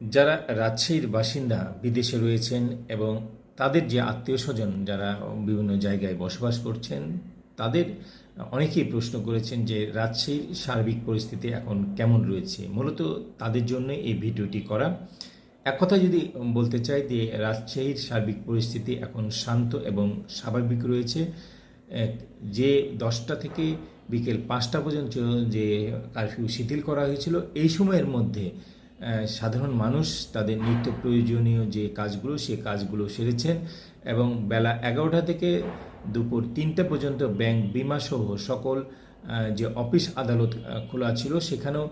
যারা রাজশাহীর বাসিন্দা বিদেশে রয়েছেন এবং তাদের যে আত্মীয় স্বজন যারা বিভিন্ন জায়গায় বসবাস করছেন, তাদের অনেকেই প্রশ্ন করেছেন যে রাজশাহীর সার্বিক পরিস্থিতি এখন কেমন রয়েছে। মূলত তাদের জন্য এই ভিডিওটি করা। এক কথা যদি বলতে চাই যে রাজশাহীর সার্বিক পরিস্থিতি এখন শান্ত এবং স্বাভাবিক রয়েছে। যে দশটা থেকে বিকেল পাঁচটা পর্যন্ত যে কারফিউ শিথিল করা হয়েছিল, এই সময়ের মধ্যে সাধারণ মানুষ তাদের নিত্য প্রয়োজনীয় যে কাজগুলো, সে কাজগুলো সেরেছেন এবং বেলা এগারোটা থেকে দুপুর তিনটে পর্যন্ত ব্যাংক বিমা সহ সকল যে অফিস আদালত খোলা ছিল সেখানেও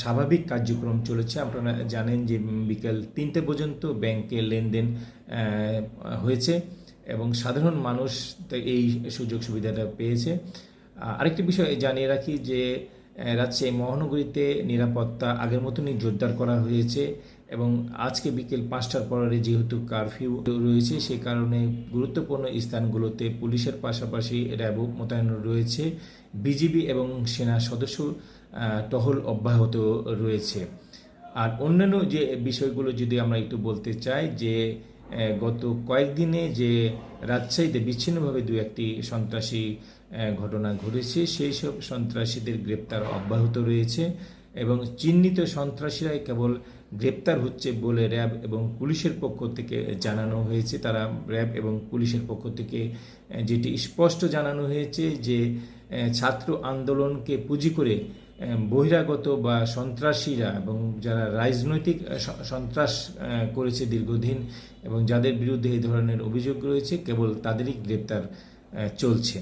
স্বাভাবিক কার্যক্রম চলেছে। আপনারা জানেন যে বিকেল তিনটে পর্যন্ত ব্যাংকে লেনদেন হয়েছে এবং সাধারণ মানুষ এই সুযোগ সুবিধাটা পেয়েছে। আরেকটি বিষয় জানিয়ে রাখি যে রাজশাহী মহানগরীতে নিরাপত্তা আগের মতনই জোরদার করা হয়েছে এবং আজকে বিকেল পাঁচটার পরে যেহেতু কারফিউ রয়েছে সেই কারণে গুরুত্বপূর্ণ স্থানগুলোতে পুলিশের পাশাপাশি র্যাবও মোতায়েন রয়েছে। বিজিবি এবং সেনা সদস্য টহল অব্যাহত রয়েছে। আর অন্যান্য যে বিষয়গুলো যদি আমরা একটু বলতে চাই, যে গত কয়েকদিনে যে রাজশাহীতে বিচ্ছিন্নভাবে দু একটি সন্ত্রাসী ঘটনা ঘটেছে, সেই সব সন্ত্রাসীদের গ্রেপ্তার অব্যাহত রয়েছে এবং চিহ্নিত সন্ত্রাসীরাই কেবল গ্রেপ্তার হচ্ছে বলে র্যাব এবং পুলিশের পক্ষ থেকে জানানো হয়েছে। তারা র্যাব এবং পুলিশের পক্ষ থেকে যেটি স্পষ্ট জানানো হয়েছে যে ছাত্র আন্দোলনকে পুঁজি করে বহিরাগত বা সন্ত্রাসীরা এবং যারা রাজনৈতিক সন্ত্রাস করেছে দীর্ঘদিন এবং যাদের বিরুদ্ধে এই ধরনের অভিযোগ রয়েছে, কেবল তাদেরই গ্রেপ্তার চলছে।